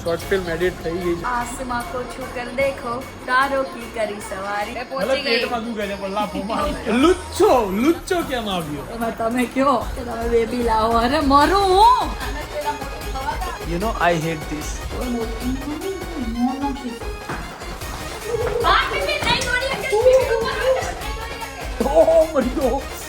Short film edit થઈ ગઈ આસમાન કો છુ કર દેખો તારો કી કરી સવારી મે પહોંચી ગઈ પેટમાં દુખે છે પણ લાફો મારે લુચ્ચો લુચ્ચો કેમ આવ્યો તમે કયો તમે બેબી લાવો અરે મરું હું you know I hate this Oh, my God.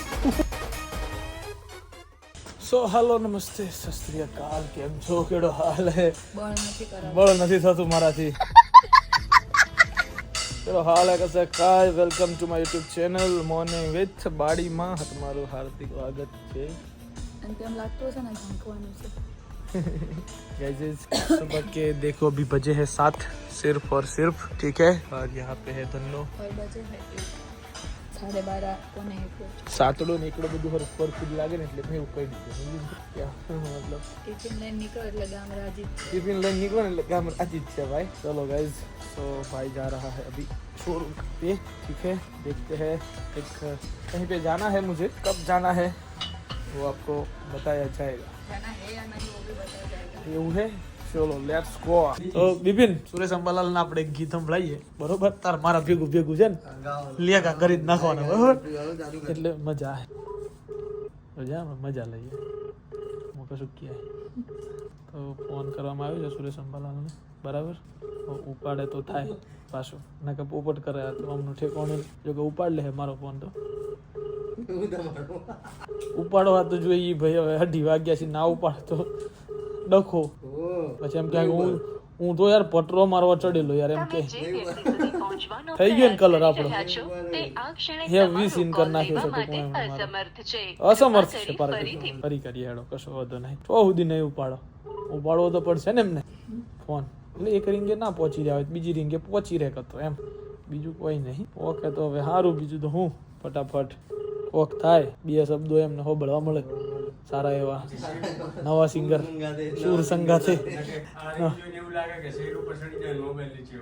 સો હાલો નમસ્તે સત શ્રી અકાલ કેમ છો કેડો હાલ હે બળ નથી કરાવવું. બળ નથી થતું મારાથી ચલો હાલ હે કસે કાય welcome to my YouTube channel morning with બાડીમાં તમારું હાર્દિક સ્વાગત છે અને તેમ લાગતું હશે ને ઝાંકવાનું છે गाइस सुबह के देखो अभी बजे हैं सात सिर्फ और सिर्फ ठीक है और यहाँ पे है धन्नो કોઈ બચે છે એક. સાડે બાર કોને એક સાતડો ને એકડો બધું હર પર ફૂડ લાગે ને એટલે મેં એવું કહી દીધું સમજી ગયા મતલબ ટિફિન લઈને નીકળો એટલે ગામ રાજી જ છે. टिफिन लंच निकलो ना लगा हम अजीत से भाई चलो गाइज तो भाई जा रहा है अभी शोरूम पे ठीक है देखते हैं एक कहीं पे जाना है मुझे कब जाना है वो आपको बताया जाएगा જાના હે યા નહીં वो भी बताया जाएगा એવું હે ચલો લેટ્સ ગો તો બિપિન. સુરેશ અંબાલાલ ના આપણે એક ગીત સંભળાઈએ. બરોબર. તાર મારા ભેગું ભેગું છે ને? લેગા કરી જ નાખવાના બરોબર? એટલે મજા આવે. મજા આવે મજા લઈએ. હું કશું કહે. તો ફોન કરવામાં આવ્યો છે સુરેશ અંબાલાલને. બરાબર? તો ઉપાડે તો થાય પાછો. ના કે પોપટ કરે તો અમનું ઠેકાણું જો કે ઉપાડ લે મારો ફોન તો. ઉપાડવા તો જોઈએ ભાઈ હવે અઢી વાગ્યા છે ના ઉપાડ તો ડખો. પછી એમ ક્યાંક હું હું તો યાર પટરો મારવા ચડેલો યાર એમ કે થઈ ગયો ને કલર આપણો. હે વીસ ઇન કરી નાખ્યો છે ટૂંકમાં અસમર્થ છે. પાર્વતી ફરી કરીએ હેડો કશો વાંધો નહીં. તો સુધી નહીં ઉપાડો. ઉપાડવો તો પડશે ને એમને. ફોન. એટલે એક રીંગે ના પહોંચી જાય બીજી રીંગે પહોંચી રહે કતો એમ. બીજું કોઈ નહીં. ઓકે તો હવે સારું બીજું તો હું. ફટાફટ. ઓક થાય. બે શબ્દો એમને હોબળવા મળે. સારા એવા. નવા સિંગર. સુર સંગાથે.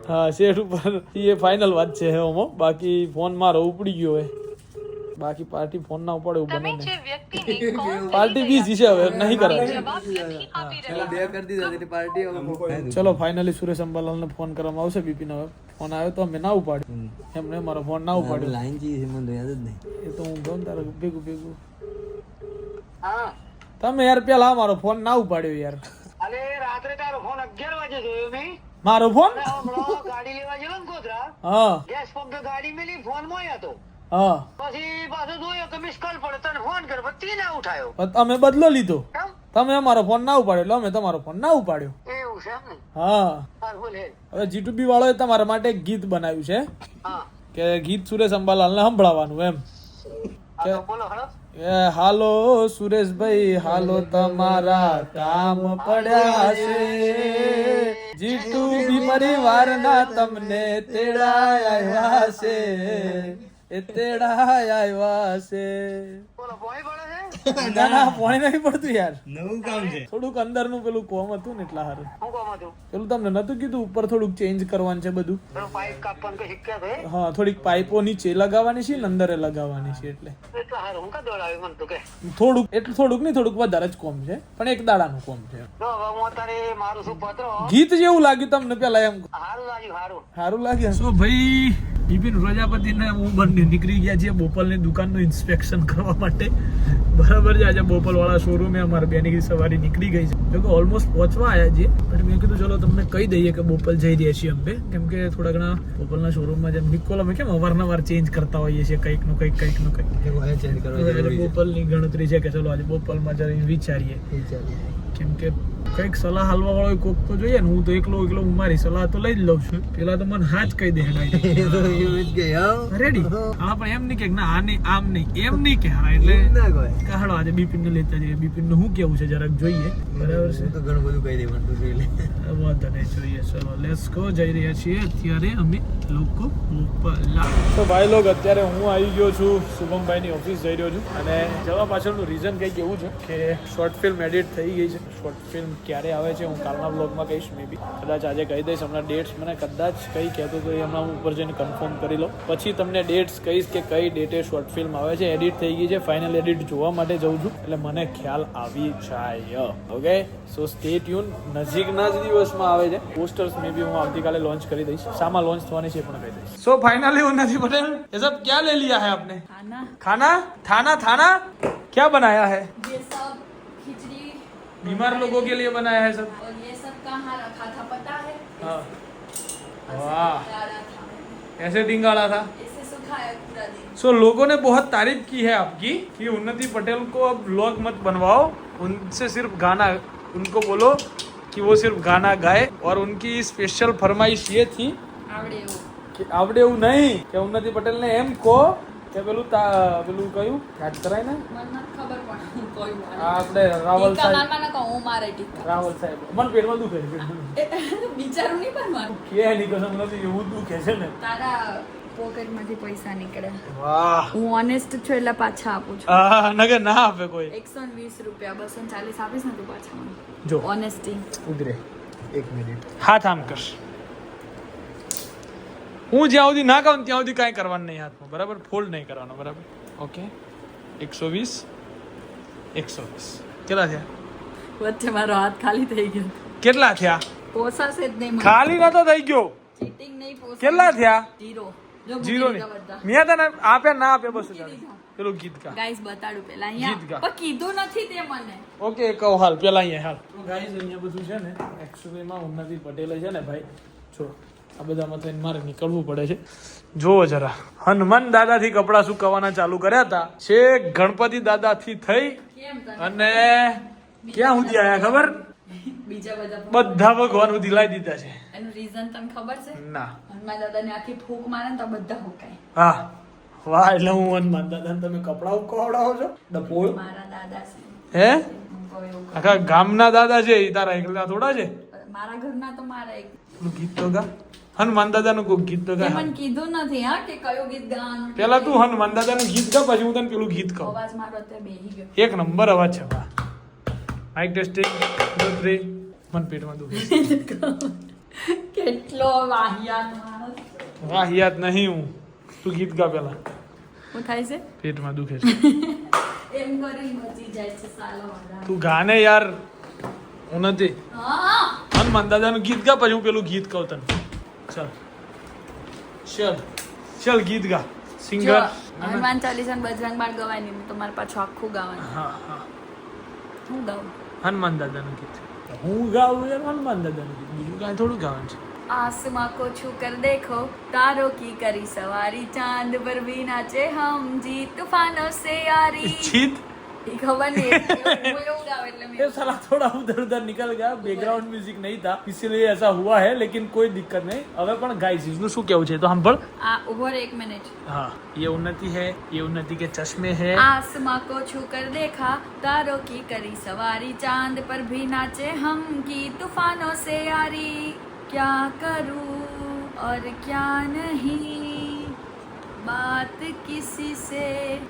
હા. શેઠ ઉપર. એ ફાઇનલ વાત છે હવે બાકી ફોન મારો ઉપડી ગયો હોય. બાકી પાર્ટી ફોન ના ઉપાડે એવું બને નહીં. પાર્ટી બીજી છે હવે નહીં કરી ચલો ફાઇનલી સુરેશ અંબાલાલ ને ફોન કરવામાં આવશે બીપીન હવે ફોન આવ્યો તો અમે ના ઉપાડ્યો એમને મારો ફોન ના ઉપાડ્યો. લાઈન જી છે મને યાદ જ નહીં. એ તો હું ગમ તારે ભેગું ભેગું. તમે યાર પેલા મારો ફોન ના ઉપાડ્યો યાર. અરે રાત્રે તારો ફોન અગિયાર વાગે જોયો મેં. મારો ફોન ગાડી લેવા ગયેલો ને ગોધરા. હા. ગેસ પંપ ગાડી મેલી ફોન મોય હતો. હા. પછી પાછો જોયો કે મિસ કોલ પડે તને ફોન કર્યો પણ તે ના ઉઠાયો બદલો લીધો. તમે અમારો ફોન ના ઉપાડ્યો એટલે અમે તમારો ફોન ના ઉપાડ્યો. એવું છે એમ હા. હવે જીટુબી વાળોએ તમારા માટે એક ગીત બનાવ્યું છે. કે ગીત સુરેશ અંબાલાલને સંભળાવવાનું એમ. એ હાલો સુરેશભાઈ હાલો તમારા કામ પડ્યા છે. જીટુ બી વારના તમને તેડાયા છે. એ આવ્યા છે. બોલો ભોંય પડે છે? ના ના પોણી નહીં પડતું યાર. નવું કામ છે. થોડુંક અંદરનું પેલું કોમ હતું ને એટલા હારું. હું કોમ હતું? પેલું તમને નતું કીધું ઉપર થોડુંક ચેન્જ કરવાનું છે બધું. પાઇપ કાપવાનું છે? હા થોડીક પાઇપો નીચે લગાવવાની છે ને અંદરે લગાવવાની છે એટલે. એટલે હારું હું કા દોડાવ્યું મને તો કે? થોડુંક એટલું થોડુંક નહીં થોડુંક વધારે જ કોમ છે. પણ એક દાડાનું કોમ છે. ગીત જેવું લાગ્યું તમને પેલા એમ. હારું લાગ્યું હારું. સારું લાગ્યું. શું ભાઈ? બિપિન પ્રજાપતિ ને હું બંને નીકળી ગયા છીએ બોપલની દુકાનનું ઇન્સ્પેક્શન કરવા માટે. બરાબર છે આજે બોપલ વાળા શોરૂમે અમારે બેની સવારી નીકળી ગઈ છે. કે ઓલમોસ્ટ પહોંચવા આવ્યા છીએ. બટ મેં કીધું ચલો તમને કહી દઈએ કે બોપલ જઈ રહ્યા છીએ અમે. કેમ કે થોડા ઘણા બોપલના શોરૂમમાં જેમ નિકોલ અમે કેમ અવારનવાર ચેન્જ કરતા હોઈએ છીએ કંઈકનું કંઈક કંઈકનું કંઈક. બોપલની ગણતરી છે કે ચલો આજે બોપલમાં જઈને વિચારીએ. એ ચાલે. કેમ કે કંઈક સલાહ હાલવા વાળો કોક તો જોઈએ ને હું તો એકલો એકલો હું મારી સલાહ તો લઈ જ લઉં છું. પેલા તો મને હાચ કહી દે હેડાઈ એ તો એવું જ ગઈ હા. રેડી હા પણ એમ નહીં કે ના આ નહીં આમ નહીં એમ નહીં કે હા એટલે કાઢો આજે બિપિન ને લેતા જઈએ. બિપિનનું શું કેવું છે જરાક જોઈએ. બરાબર છે? તો ઘણું બધું કહી દે પણ તું જોઈ લે. વાંધો નહીં જોઈએ. ચલો લેટ્સ ગો જઈ રહ્યા છીએ. અત્યારે અમે લોકો ઉપલા તો ભાઈ લોગ અત્યારે હું આવી ગયો છું શુભમભાઈની ઓફિસ જઈ રહ્યો છું. અને જવા પાછળનું રીઝન કંઈક એવું છે કે શોર્ટ ફિલ્મ એડિટ થઈ ગઈ છે. છે શોર્ટ ફિલ્મ ક્યારે આવે છે હું કાલના બ્લોગમાં કહીશ મે બી કદાચ આજે કહી દઈશ હમણાં ડેટ્સ મને કદાચ કઈ કહેતો તો એ હમણાં હું ઉપર જઈને કન્ફર્મ કરી લો પછી તમને ડેટ્સ કહીશ કે કઈ ડેટે શોર્ટ ફિલ્મ આવે છે એડિટ થઈ ગઈ છે ફાઇનલ એડિટ જોવા માટે જઉં છું એટલે મને ખ્યાલ આવી જાય ઓકે સો સ્ટે ટ્યુન નજીકના જ દિવસમાં આવે છે પોસ્ટર્સ મે બી હું આવતીકાલે લોન્ચ કરી દઈશ શામાં લોન્ચ થવાની છે એ પણ કહી દઈશ સો ફાઇનલી ઉન્નતિ પટેલ ये सब क्या ले लिया है आपने खाना खाना थाना थाना क्या बनाया है ये सब खिचड़ी बीमार लोगों के लिए बनाया है सब। और ये सब कहाँ रखा था पता है? हाँ। वाह। ऐसे गाड़ा था। ऐसे सुखाया पूरा दिन। सो so, लोगों ने बहुत तारीफ़ की है आपकी कि उन्नति पटेल को अब लोग मत बनवाओ। उनसे सिर्फ़ गाना उनको बोलो कि वो सिर्फ़ गाना गाए और उनकी स्पेशल फरमाइश ये थी आवड़े कि आवड़े नहीं। कि उन्नति पटेल ने एम को કે પેલું તા પેલું કયું? યાદ કરાય ને? આપણે રાવલ સાહેબ ના રાવલ સાહેબ. મને પેટમાં દુખે છે બિચારું નહીં પણ મારું. કે એની કસમ નથી એવું દુખે છે ને. તારા પોકેટમાંથી પૈસા નીકળે. વાહ. હું ઓનેસ્ટ છું એટલે પાછા આપું છું. હા નગર ના આપે કોઈ. એકસો ને વીસ રૂપિયા બસો ને ચાલીસ આપીશ ને તું પાછા મને. જો. ઓનેસ્ટી ઉધરે એક મિનિટ. હાથ આમ કર હું જ્યાં સુધી ના કહું ત્યાં સુધી કાંઈ કરવાનું નહીં હાથમાં. બરાબર? ફોલ્ડ નહીં કરવાનો બરાબર? ઓકે એકસો વીસ. એકસો વીસ. કેટલા થયા? વચ્ચે મારો હાથ ખાલી થઈ ગયો. કેટલા થયા? પોસાશે જ નહીં ખાલી નતો થઈ ગયો. ચીટિંગ નહીં પોસાશે. કેટલા થયા? જીરો જીરો નહીં. મિયા મેં તને આપ્યા ના આપ્યા બસ. પેલું ગીત કા ગાઈસ બતાડું પેલા ગીત ગા. પણ કીધું નથી તે મને. ઓકે કહો હાલ પેલા અહીંયા હાલ. તો ગાઈઝ અહીંયા બધું છે ને એકચ્યુઅલીમાં ઉન્નતિ પટેલ છે ને ભાઈ જો આ બધામાં થઈને મારે નીકળવું પડે છે. જુઓ જરા. હનુમાન દાદાથી કપડાં સુકવવાના ચાલુ કર્યા હતા. છેક ગણપતિ દાદાથી થઈ અને ક્યાં સુધી આવ્યા ખબર? બીજા બધા બધા ભગવાન સુધી લાવી દીધા છે. એનું રીઝન તને ખબર છે? ના. હનુમાન દાદાને આખી ફૂંક મારે તો બધા હુકાય. હા. વાહ એટલે હું હનુમાન દાદાને તમે કપડાં કવડાવો છો? ડપોળ મારા દાદા છે. હે. આખા ગામના દાદા છે એ તારા એકલા થોડા છે? મારા ઘરના તો મારા એક ગીત તો ગા. હનુમાન દાદાનું કોઈ ગીત તો ગા મને કીધું નથી હા કે કયો ગીત ગાવાનું? પેલા તું હનુમાન દાદાનું ગીત ગા પછી હું તને પેલું ગીત કહું. અવાજ મારો અત્યારે બેહી ગયો. એક નંબર અવાજ છે વાહ. માઇક ટેસ્ટિંગ ટુ થ્રી મન પેટમાં દુખે કેટલો વાહિયાત માણસ. વાહ યાદ નહીં હું. તું ગીત ગા પેલા. હું થાય છે? પેટમાં દુખે છે. એમ કરી મચી જાય છે સાલો. તું ગાને યાર. હું નથી. હા. હનુમાન દાદાનું ગીત ગા પછી હું પેલું ગીત કહું તને. ચલ ચલ ચલ ગીત ગા સિંગર હનુમાન ચાલીસા બજરંગ બાણ ગવાય તો મારે પાછું આખું ગાવાનું હું ગાઉં હનુમાન દાદાનું ગીત હું ગાઉં યાર હનુમાન દાદાનું ગીત. બીજું કાંઈ થોડું ગાવાનું છે? આસમાં કો છુ કર દેખો તારો કી કરી સવારી ચાંદ પર भी નાચે હમ જી તૂફાનો સે યારી. જીત? खबर नहीं ये साला थोड़ा उधर उधर निकल गया। बैकग्राउंड म्यूज़िक नहीं था। इसीलिए ऐसा हुआ है लेकिन कोई दिक्कत नहीं। अगर पर गाइस इसमें शू क्या तो हम बढ़ ओवर एक मिनट हाँ ये उन्नति है ये उन्नति के चश्मे है। आसमा को छू कर देखा तारो की करी सवारी। चाँद पर भी नाचे हम की तूफानों से यारी। क्या करूँ और क्या नहीं? बात किसी से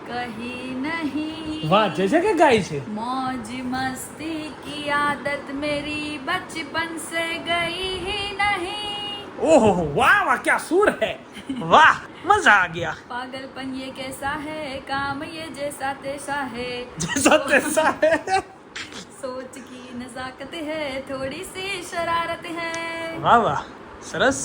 कही नहीं। वाह जैसे कि गाय છે मौज मस्ती की आदत मेरी बचपन से गई ही नहीं। ओहो वाह वाह क्या सुर है। वाह मज़ा आ गया। पागलपन ये कैसा है काम ये जैसा तैसा है। जैसा तैसा है। सोच की नजाकत है थोड़ी सी शरारत है। वाह वाह सरस।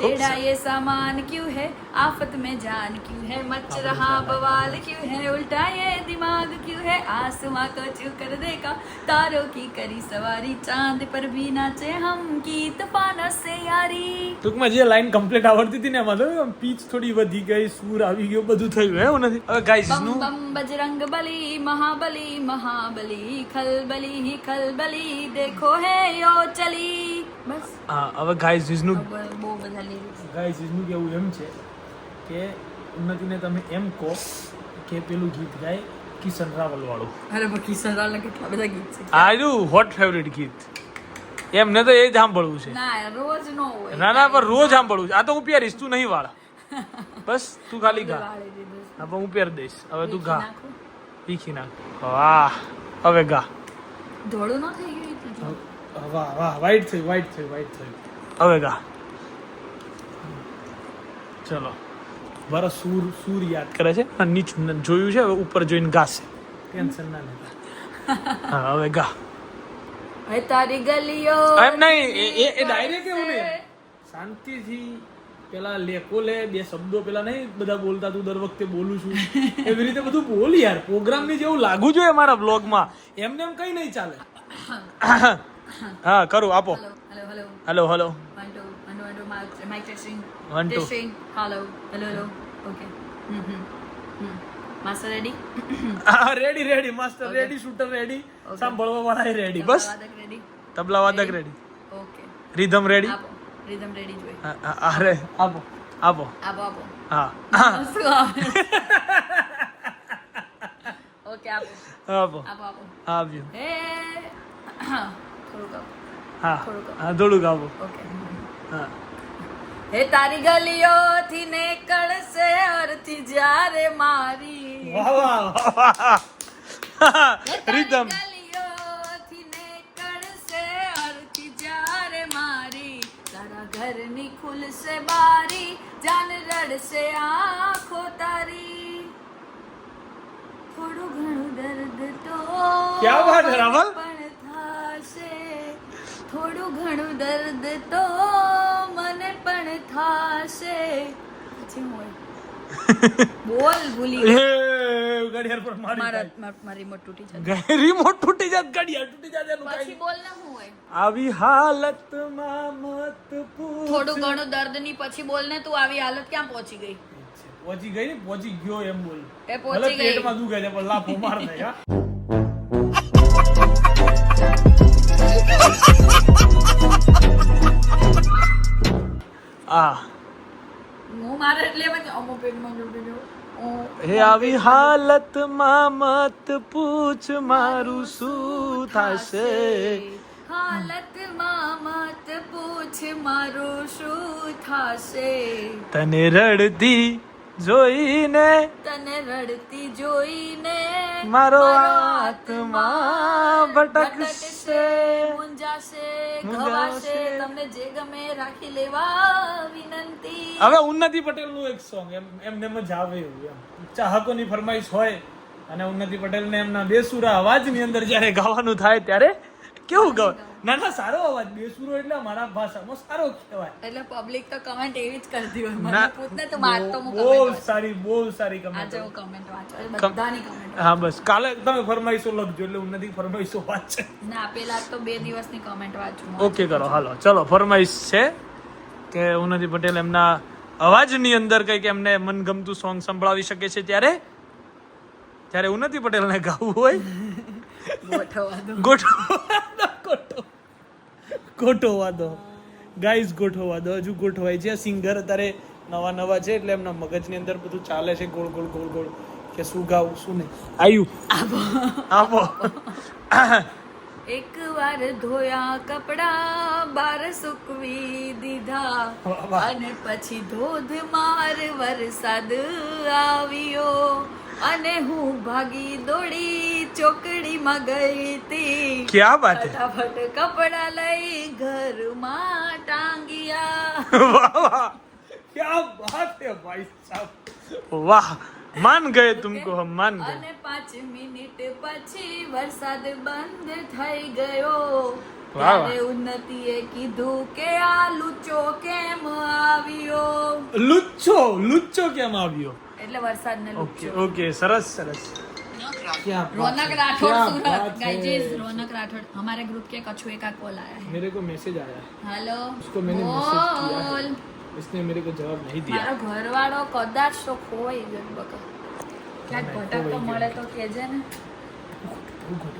टेढ़ा सरस। ये सामान क्यों है आफत में जान क्यों है मच रहा बवाल क्यों है उल्टा ये दिमाग क्यों है आसमां को छू कर देखा तारों की करी सवारी चांद पर भी नाचे हम की तूफानों से यारी ટૂંકમાં જે લાઈન કમ્પ્લીટ આવડતી હતી ને એમાં તો પીચ થોડી વધી ગઈ સૂર આવી ગયો બધું થયું હે એવું નથી હવે ગાઈસ बम નું बम बजरंग बली महाबली महाबली खलबली ही खलबली देखो है यो चली बस હા હવે ગાઈસ નું अब બહુ બધા lyrics. ગાઈસનું કેવું એમ છે કે ઉન્નતિને તમે એમ કહો કે પેલું ગીત ગાય કિશન રાવલ વાળું. અરે પણ કિશન રાવલના કેટલા બધા ગીત છે? આ હોટ ફેવરિટ ગીત. એમને તો એ જ સાંભળવું છે. ના રોજ નો હોય. ના ના પણ રોજ સાંભળવું છે. આ તો હું પહેરીશ તું નહીં વાળ. બસ તું ખાલી ગા હા પણ હું પહેરી દઈશ. હવે તું ગા પીખી નાખ? વાહ હવે ગા ધોળું ન થઈ ગયું વાહ વાહ વાઈટ થઈ વાઈટ થઈ વાઈટ થયું. હવે ગા ચલો. મારો સૂર સૂર યાદ કરે છે? અને નીચું જોયું છે? હવે ઉપર જોઈને ગાશે. ટેન્શન ના લેતા. હા હવે ગા. હે તારી ગલીઓ એમ નહીં એ એ- એ ડાયરેક્ટ એવું નહીં. શાંતિથી પેલા લેકો લે બે શબ્દો પેલા નહીં બધા બોલતા તું દર વખતે બોલું છું. એવી રીતે બધું બોલ યાર. પ્રોગ્રામની જેવું લાગુ જોઈએ મારા બ્લોગમાં એમને એમ કઈ નહીં ચાલે. હા કરું આપો. Hello hello hello hello hello one two hello hello hello okay હમ હમ હમ master ready ready ready master ready shooter ready. સાંભળવા વાળા રેડી બસ તબલા વાદક ready okay rhythm ready rhythm ready જોઈએ અરે આપો. આપો. આપો આપો. હા. ઓકે આપો? આપો. આપો. આપો આપ્યું હે થોડુંક આપો હા થોડુંક. હા થોડુંક આપો ઓકે હા હે તારી ગલીઓથી નીકળશે અરથી જ્યારે મારી વાહ વાહ વાહ વાહ રીધમ રીધમ ગલીઓથી નીકળશે અરથી જ્યારે મારી તારા ઘરની ખુલશે બારી જાન રડશે આંખો તારી થોડું ઘણું દર્દ તો ક્યા વાત હે, રાવલ? થોડું ઘણું દર્દ તો મને પણ થાશે. પછી હું બોલ ભૂલી એ પર મારી મારા જાય. મારા- મારી રિમોટ તૂટી જશે. રિમોટ તૂટી જાય ઘડિયાળ તૂટી જાય એનું પછી બોલ ને હું હોય. આવી હાલતમાં મત પૂછ. થોડું ઘણું દર્દની પછી બોલ ને તું આવી હાલત ક્યાં પહોંચી ગઈ? પહોંચી ગઈ ને પહોંચી ગયો એમ બોલ. એ પહોંચી ગઈ. પેટમાં દુખે છે પણ લાફો માર દે હા. આ. હું મારે એટલે પેટમાં હે આવી હાલતમાં મત પૂછ મારું શું થશે? હાલતમાં મત પૂછ મારું શું થાશે? તને રડતી જોઈને તને રડતી જોઈને મારો આત્મા ભટકશે. મુંજાશે. ઘવાશે તમને જે ગમે રાખી લેવા વિનંતી હવે ઉન્નતિ પટેલનું એક સોંગ એમ એમને મજા આવે એવું એમ ચાહકોની ફરમાઈશ હોય અને ઉન્નતિ પટેલ ને એમના બેસુરા અવાજની અંદર જ્યારે ગાવાનું થાય ત્યારે કેવું ગાવ ના ના સારો અવાજ બેસુરો એટલે મારા ભાષામાં સારો કહેવાય. એટલે પબ્લિક તો કમેન્ટ એવી જ કરતી હોય. મને ના, પૂછને તો મારતો હું બહુ સારી બહુ સારી. કમેન્ટ આજે હું કમેન્ટ વાંચું. બધાની કમેન્ટ હા બસ. કાલે તમે ફરમાઈશો લખજો એટલે ઉન્નતિ ફરમાઈશો વાંચે. ના પેલા તો બે દિવસની કમેન્ટ વાંચું ઓકે કરો. હાલો ચલો ફરમાઈશ છે કે ઉન્નતિ પટેલ એમના અવાજની અંદર કંઈક એમને મનગમતું સોંગ સંભળાવી શકે છે ત્યારે? ત્યારે ઉન્નતિ પટેલને ગાવું હોય? ગોઠવવા દો. ગોઠવવા દો, ગોઠવ ગોઠવવા દો. ગાઈઝ ગોઠવવા દો. હજુ ગોઠવાય છે. સિંગર અત્યારે નવા નવા છે એટલે એમના મગજની અંદર બધું ચાલે છે. ગોળ ગોળ ગોળ ગોળ. કે શું ગાવું શું નહીં. આયુ. આપો એક વાર ધોયા કપડા બાર સુકવી દીધા. અને પછી ધોધમાર વરસાદ આવ્યો. અને હું ભાગી દોડી ચોકડીમાં ગઈ તી ક્યાં બાત હે ફટાફટ કપડા લઈ ઘરમાં ટાંગ્યા वाह वाह क्या बात है भाई साहब वाह मान गए तुमको हम मान गए અને પાંચ મિનિટ પછી વરસાદ બંધ થઈ ગયો વાહ, વાહ. ત્યારે ઉન્નતિએ કીધું કે આ લુચો કેમ આવ્યો લુચ્ચો લુચ્ચો કેમ આવ્યો એટલે વરસાદ ને ઓકે લુચો ઓકે સરસ સરસ क्या बात रौनक है, राठौड़ क्या सूरत बात गाइजेस है। रौनक राठौड़ हमारे ग्रुप के कछुए का कॉल आया है मेरे को मैसेज आया हेलो उसको मैंने मैसेज किया है बोल इसने मेरे को जवाब नहीं दिया મારો ઘરવાળો કદાચ તો ખોવાઈ ગયો બકા ક્યાંક ના, ભટકતો ખોવાઈ મળે ગયો. તો કેજે ને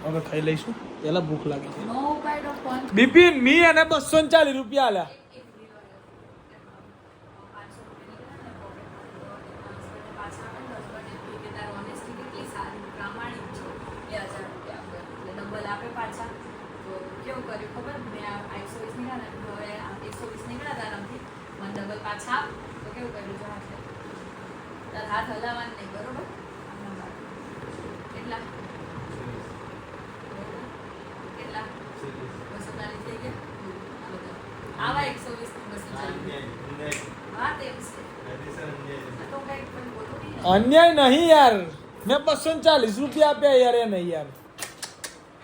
હવે ખાઈ લઈશું પેલા ભૂખ લાગી છે નો ઉપાય ફોન બિપિન મી અને બસો તો કેવું કર્યું? આલ્યા હાથ હલાવવાનું નહીં બરોબર? કેટલા? આવા એકસો વીસ બસો ચાલીસ. છે. અન્યાય નહીં યાર. મેં બસો ચાલીસ રૂપિયા આપ્યા યાર એ નહીં યાર.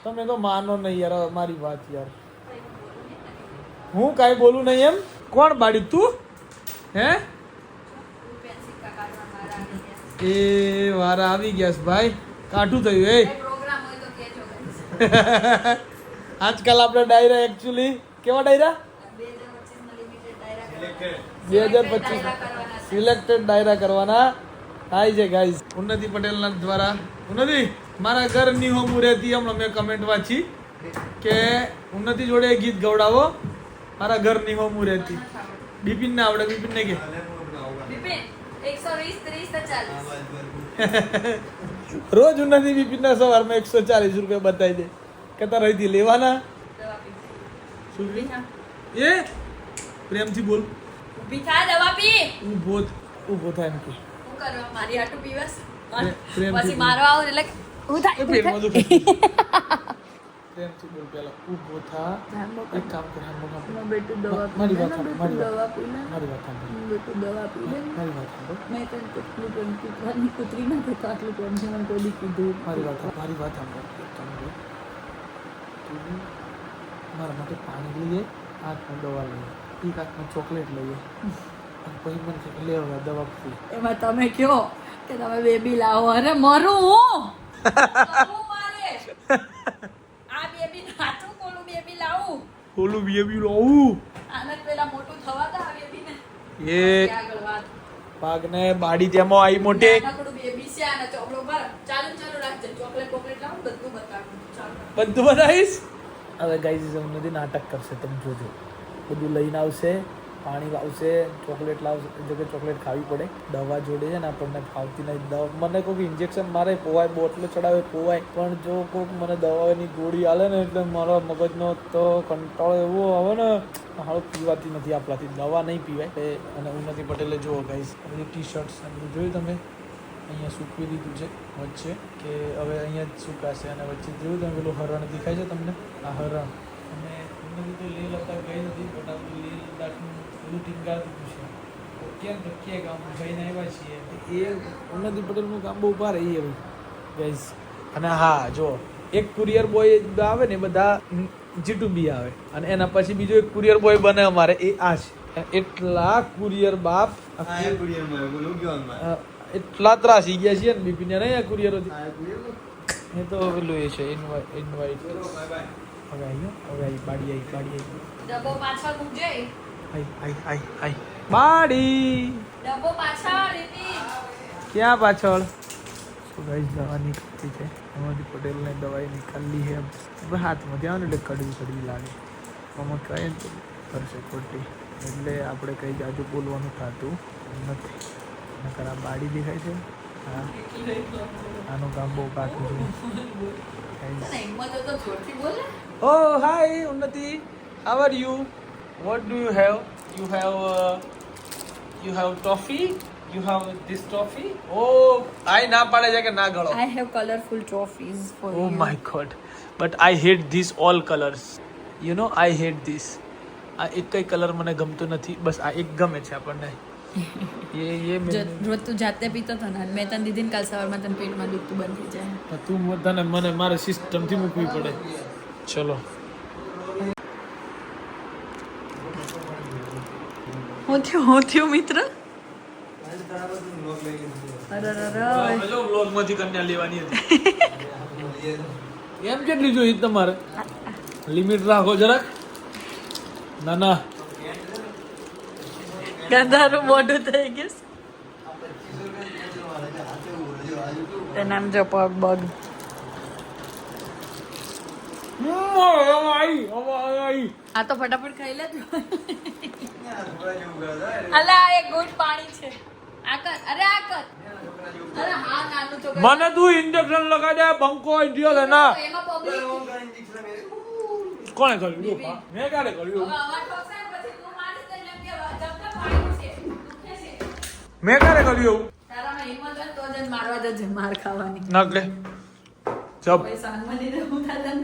તમે તો માનો નહીં યાર મારી વાત યાર. હું કાંઈ બોલું નહીં એમ? કોણ બાળી તું? હે. એ વારા આવી ગયા ભાઈ કાઠું થયું એ. આજકાલ આપણે ડાયરા એકચ્યુઅલી કેવા ડાયરા 2025 માં limited ડાયરા કરવાના. બે હજાર પચીસ. સિલેક્ટેડ ડાયરા કરવાના થાય છે ગાઈઝ ઉન્નતિ પટેલના દ્વારા ઉન્નતિ, મારા ઘરની હોમ રહેતી, હમણાં મેં કમેન્ટ વાંચી કે ઉન્નતિ જોડે ગીત ગવડાવો મારા ઘરની હોમ રહેતી બિપિન ને આવડે બિપિન ને કે? બિપિન, 120, 30 તો 40. રોજ ઉનાથી બિપિન ના સવારમાં એકસો ચાલીસ રૂપિયા બતાવી દે. કે તારા અહીંથી લેવાના. એ? પ્રેમથી બોલ. ઊભી થા, દવા પી. ઊભો ઊભો થાય એમ કે. કરવા? મારી હાટુ પીવાસ? પછી મારવા આવું એટલે હું થાય, પ્રેમથી બોલ પેલા ઊભો થા એક કામ કર હા, બોલ, બોલ. ના દવા મારી વાત મારી વાત. દવા મારી વાત બેટુ દવા મારી વાત મેં તને કેટલું પણ કૂતરાની કૂતરી ના થતા આટલું ટેન્શન મને કોઈ કીધું મારી વાત મારી વાત સાંભળ એક તું મારા માટે પાણી લઈએ હાથમાં દવા લઈએ એક હાથમાં ચોકલેટ લઈએ. અને પછી મને કે લે હવે દવા પી. એમાં તમે કહો કે તમે બેબી લાવો. અરે મરું! હું મરું મારે આ બેબી નાટું કોલું બેબી લાવું ઓલું બેબી લાવું આને પેલા મોટું થવા દે આ બેબીને એ પાગને બાડી તેમાં આવી મોટે. બેબી છે આને ચોકલો પર ચાલુ ચાલુ રાખજે. ચોકલેટ ચોકલેટ લાવ બધું બતાવું. બધું બતાવીશ હવે ગાઈઝ નથી નાટક કરશે તમે જોજો. બધું લઈને આવશે. પાણી લાવશે, ચોકલેટ લાવશે જો કે ચોકલેટ ખાવી પડે. દવા જોડે છે ને, આપણને ફાવતી નહીં દવા મને કોઈક ઇન્જેક્શન મારે, પોવાય બોટલો ચડાવે, પોવાય. પણ જો કોઈક મને દવાની ગોળી આલે ને, એટલે મારા મગજનો તો કંટાળો એવો આવે ને, હાલ, પીવાતી નથી આપણાથી. દવા નહીં પીવાય. અને ઉન્નતિ પટેલે જુઓ ગાઈસ બધી ટી શર્ટ્સ જોયું તમે? અહીંયા સૂકવી દીધું છે, વચ્ચે, કે હવે અહીંયા જ સુકાશે અને વચ્ચે જોયું તમે, પેલું હરણ દેખાય છે તમને? આ હરણ. અને ઉન્નતિ તો લેહ લતા ગઈ નથી, બટ આપણું લેહ લદ્દાખનું બધું ટીંગાતું છે. તો ક્યાંક ને ક્યાંક આમ જઈને આવ્યા છીએ. એ ઉન્નતિ પટેલનું કામ બહુ ભારે એ ગાઈઝ અને હા જો એક કુરિયર બોય આવે ને બધા જીટું બી આવે. અને એના પછી બીજો એક કુરિયર બોય બને અમારે એ આ છે. એટલા કુરિયર બાપ. એટલા ત્રાસી ગયા છે ને બિપિન ને નહીં આ કુરિયર એ તો પેલું એ છે ઇન્વાઇટ ઇન્વાઇટ ચલો બાય બાય હવે આવ્યો હવે આવી બાડી આવી બાડી આવી ડબ્બો પાછળ મૂકજે. આઈ આઈ આઈ આઈ. બાડી. ડબ્બો પાછળ રીતિ ક્યાં પાછળ? તો ગાઈસ દવા નીકળતી છે. અમરજી પટેલને દવાઈ નીકળી છે. હવે હાથમાંથી આવે ને એટલે કડવી કડવી લાગે. આમાં કહે ને કરશે ખોટી. એટલે આપણે કંઈ જાજુ બોલવાનું થતું નથી. નકર આ બાડી દેખાય છે. હા. આનું કામ બહુ કાઠું છે. ઓ હાય ઉન્નતિ. હાવ આર ને. Oh? What do you have? You have uh, you have toffee. You have this toffee. Oh, I ના પાડે છે કે ના ગળો. I have colorful trophies for Oh you. Oh my god. But I hate these all colors. You know I hate this. આ એક કઈ colour મને ગમતો નથી બસ આ એક ગમે છે આપણને એ એ રોજ તું જાતે પીતો હતો ને મેં તને દીધી કાલ સવારમાં તને પેટમાં દુખતું બંધ થઈ જાય તું તને મને મારે સિસ્ટમથી મૂકવી પડે ચલો હું થયું હું થયું મિત્ર? અરે અરે વ્લોગમાંથી કન્યા લેવાની હતી. એમ કેટલી જોઈ તમારે? લિમિટ રાખો જરાક. ના ના ગંધારું મોઢું થઈ ગયું. તે નામ જો પગ બગ હમ, હવે આઈ, હવે આઈ. આ તો ફટાફટ ખાઈ લે અલા આ એક ગુડ પાણી છે. આ કર. અરે આ કર. અરે હા નાનું તો મને તું ઇન્જેક્શન લગાડી દે બંકો ઇન્ડિયો છે ના. કોણે કર્યું? મેં ક્યારે કર્યું? મેં ક્યારે કર્યું? એવું તારામાં હિંમત હોય તો જ મારવા માર ખાવાની. ના લે. જબ પૈસા મને હું તારા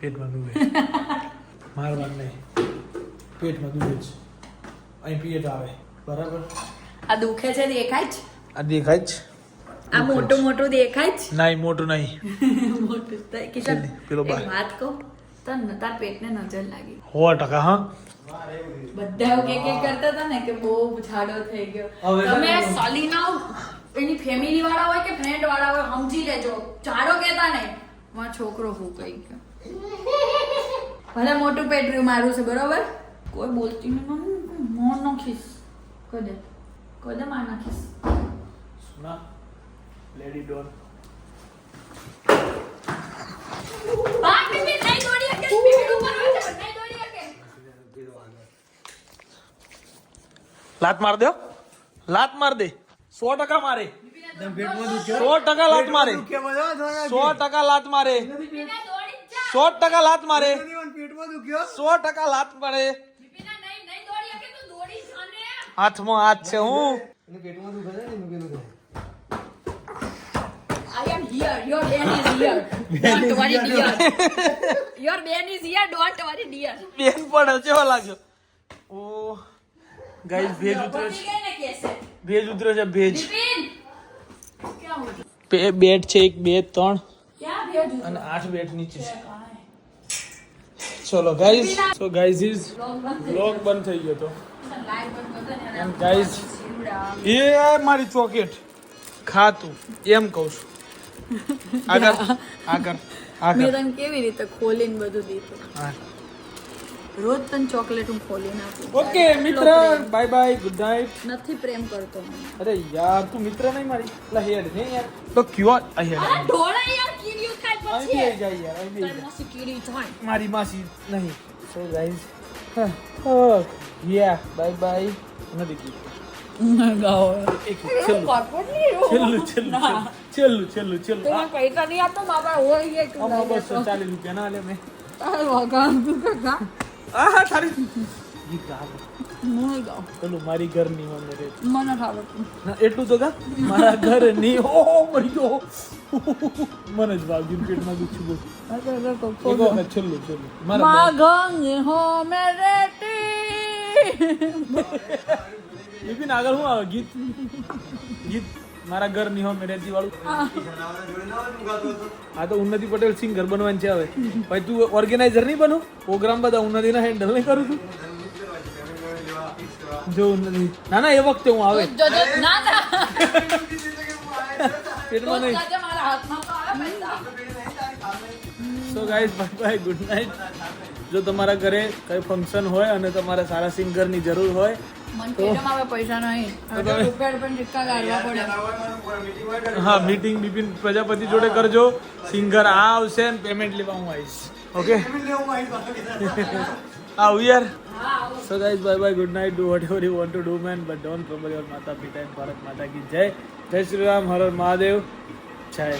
પેટમાં ડૂબે મારવાનું નહીં. પેટમાં દુખે જ. અહીં પેટ આવે. બરાબર? આ દુખે છે દેખાય જ? આ દેખાય જ? આ મોટું મોટું દેખાય જ? નહીં મોટું નહીં. મોટું તો કિશન પેલો બાર. વાત કહું? તને તાર પેટને નજર લાગી. સો ટકા હા? બધા એવું કે કે કરતા હતા ને કે બહુ જાડો થઈ ગયો. હવે તમે તો- એની ફેમિલી વાળા હોય કે ફ્રેન્ડ વાળા હોય સમજી લેજો. જાડો કહેતા ને મારો છોકરો હું કહી ગયો. ભલે મોટું પેટ રહ્યું મારું છે બરોબર? કોઈ બોલતી નહીં મોં નાખીશ. કહી દે કહી દે માં નાખીશ. સુના લેડી ડોન લાત માર દો લાત માર દે. સો ટકા મારે. સો ટકા લાત મારે. સો ટકા લાત મારે. સો ટકા લાત મારે સો ટકા લાત મારે હાથમાં હાથ છે હું. I am here. Your Ben is here. Don't worry, dear. Your Ben is here. Don't worry, dear. બેન પણ કેવો લાગ્યો ઓ ગાઈસ ભેજ ઉતરે છે. ભેજ ઉતરે છે ભેજ? બે બેટ છે એક બે ત્રણ અને આઠ બેટ નીચે છે ચલો guys so guys is blog બંધ થઈ ગયો. તો. એમ ગાઈઝ એ મારી ચોકેટ ખાતું. એમ કહું છું. આગળ આગળ આગળ. કેવી રીતે ખોલીને બધું દીધું? હા. રોજ તને ચોકલેટ હું ખોલીને આપું. ઓકે મિત્ર બાય બાય ગુડ નાઇટ નથી પ્રેમ કરતો અરે યાર તું મિત્ર નહીં મારી લા હેડ ને યાર. તો ક્યો આ હેડ અરે ઢોળા યાર અહીં બી પછી જાય યાર અહીં તારી માસી કીડી થાય મારી માસી નહીં. So guys yeah bye bye નથી કીધું એક છેલ્લું. છેલ્લું છેલ્લું છેલ્લું છેલ્લું પૈસા નહીં આપતો હોય રૂપિયા ના લે મેં તારું તું કાકા આ તારી ગીત ગાવ. મને ગાવ પેલું મારી ઘરની મને રે. મને ના એટલું તો ગા મારા ઘરની. ઓ મરી ગયો. મને જ વાગ્યું પેટમાં દુખ્યું બહુ એક તો છેલ્લું છેલ્લું. મારા માગંગ હો મે રેતી બિપિન આગળ શું આવે? ગીત? ગીત? મારા વાળું જોડે ના ને ગાતો હતો. આ તો ઉન્નતિ પટેલ સિંગર બનવાનું છે હવે. ભાઈ તું ઓર્ગેનાઇઝર નહીં બનું? પ્રોગ્રામ બધા ઉન્નતિના હેન્ડલ નહીં કરું છું. જો ઉન્નતિ. ના ના એ વખતે હું આવે. ના ના. પેટમાં નહીં. So guys bye bye good night જો તમારા ઘરે કઈ ફંક્શન હોય અને તમારે સારા સિંગરની જરૂર હોય હા મીટિંગ બિપિન પ્રજાપતિ જોડે કરજો. સિંગર આ આવશે. પેમેન્ટ લેવા હું આવીશ ઓકે આવું યાર. So guys bye bye good night do whatever you want to do man but don't trouble your માતા પિતા એન્ડ ભારત માતા કી જય જય શ્રી રામ હર હર મહાદેવ જય